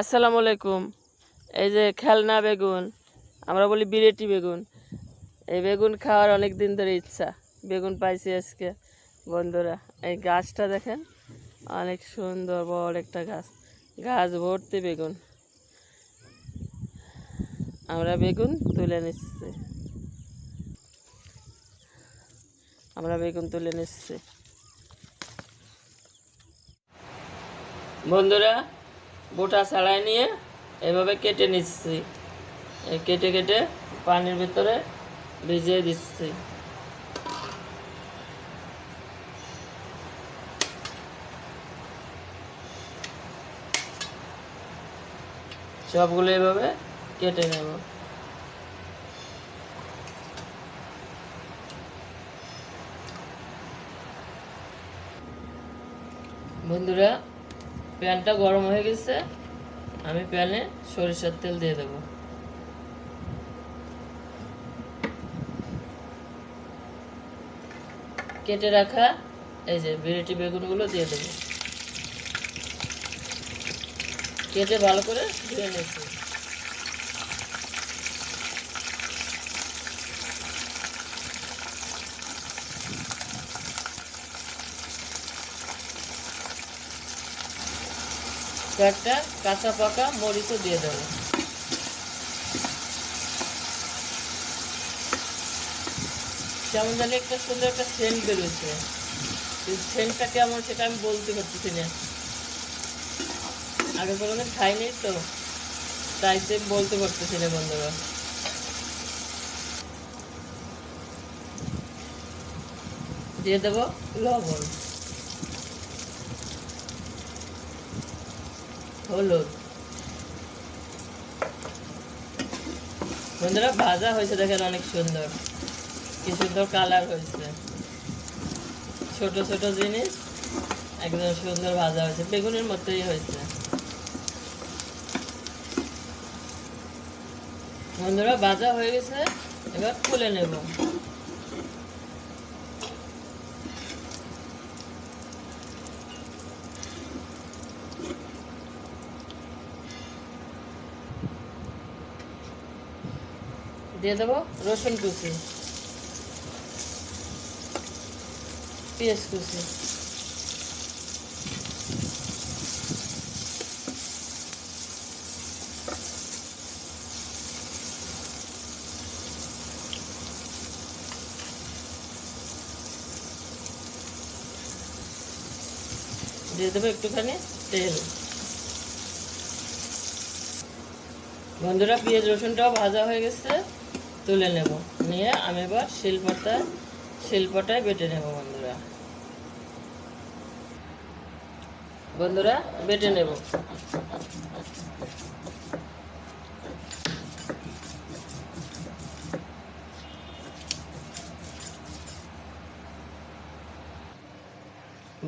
আসসালামু আলাইকুম। এই যে খেলনা বেগুন, আমরা বলি বিরেটি বেগুন। এই বেগুন খাওয়ার অনেক দিন ধরে ইচ্ছা। বেগুন পাইছি আজকে, বন্ধুরা। এই গাছটা দেখেন, অনেক সুন্দর বড় একটা গাছ। গাছ ভর্তি বেগুন। আমরা বেগুন তুলে নিচ্ছি। আমরা বেগুন তুলে নিচ্ছি। বন্ধুরা বোটা ছাড়াই নিয়ে এভাবে কেটে নিচ্ছি। কেটে কেটে পানির ভিতরে ভিজিয়ে দিচ্ছি। সবগুলো এভাবে কেটে নেব। বন্ধুরা প্যানটা গরম হয়ে গেছে, আমি প্যানে সরিষার তেল দিয়ে দেবো। কেটে রাখা এই যে বিরেটি বেগুনগুলো দিয়ে দেবো। কেটে ভালো করে ধুয়ে নিচ্ছি। কয়েকটা কাঁচা পাকা মরিচও দিয়ে দেবো। যেমন জানি একটা সুন্দর একটা সেন্ট বেরোচ্ছে। সেন্টটা কেমন সেটা আমি বলতে পারতেছি না। আগে কোনোদিন খাইনি তো, তাই সে বলতে পারতেছি না বন্ধুরা। দিয়ে দেবো লবণ। হলুদ। বন্ধুরা, ভাজা হয়েছে দেখেন অনেক সুন্দর। কি সুন্দর কালার হয়েছে। ছোট ছোট জিনিস, একদম সুন্দর ভাজা হয়েছে। বেগুনের মতোই হয়েছে। বন্ধুরা, ভাজা হয়ে গেছে। এবার খুলে নেব। দিয়ে দেবো রসুন কুচি, পেঁয়াজ কুচি। দিয়ে দেবো একটুখানি তেল। বন্ধুরা, পেঁয়াজ রসুনটাও ভাজা হয়ে গেছে। তুলে নেব। নিয়ে আমি এবার শিলপাটায় শিলপাটায় বেটে নেব বন্ধুরা। বন্ধুরা, বেটে নেব।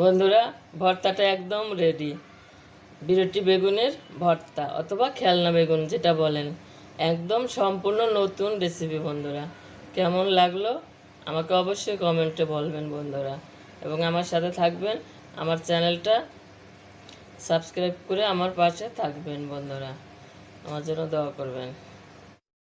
বন্ধুরা, ভর্তাটা একদম রেডি বিরটি বেগুনের ভর্তা অথবা খেলনা বেগুন যেটা বলেন। একদম সম্পূর্ণ নতুন রেসিপি বন্ধুরা। কেমন লাগল? আমাকে অবশ্যই কমেন্টে বলবেন, বন্ধুরা। এবং আমার সাথে থাকবেন, আমার চ্যানেলটা সাবস্ক্রাইব করে আমার পাশে থাকবেন, বন্ধুরা। আমার জন্য দোয়া করবেন।